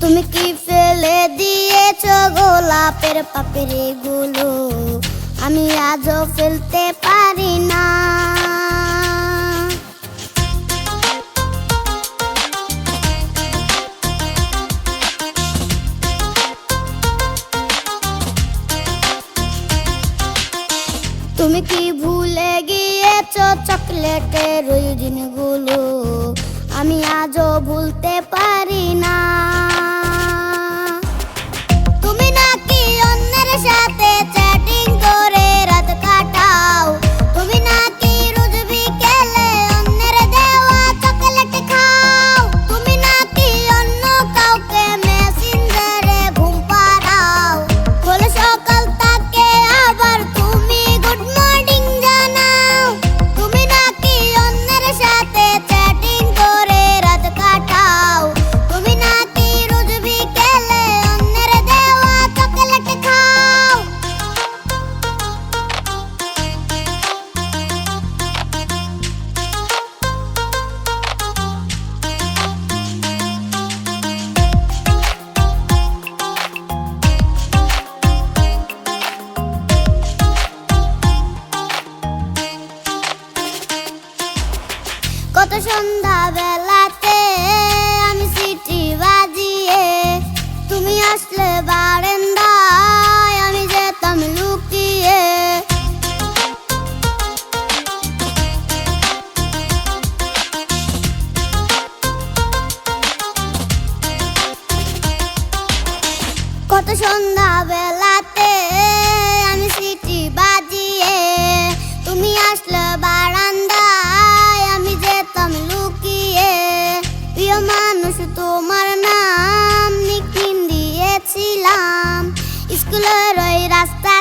তুমি কি ফেলে দিয়েছ গোলাপের পাপেরগুলো আমি আজও ফেলতে পারি না। তুমি কি ভুলে গিয়েছ চকলেটের ওই দিনগুলো আমি আজও ভুলতে কত সন্ধ্যা বেলাতে আমি সিটি বাজিয়ে তুমি আসলে বারেন্দায় আমি যেতাম লুকিয়ে। কত সন্ধ্যা স্কুলের ওই রাস্তা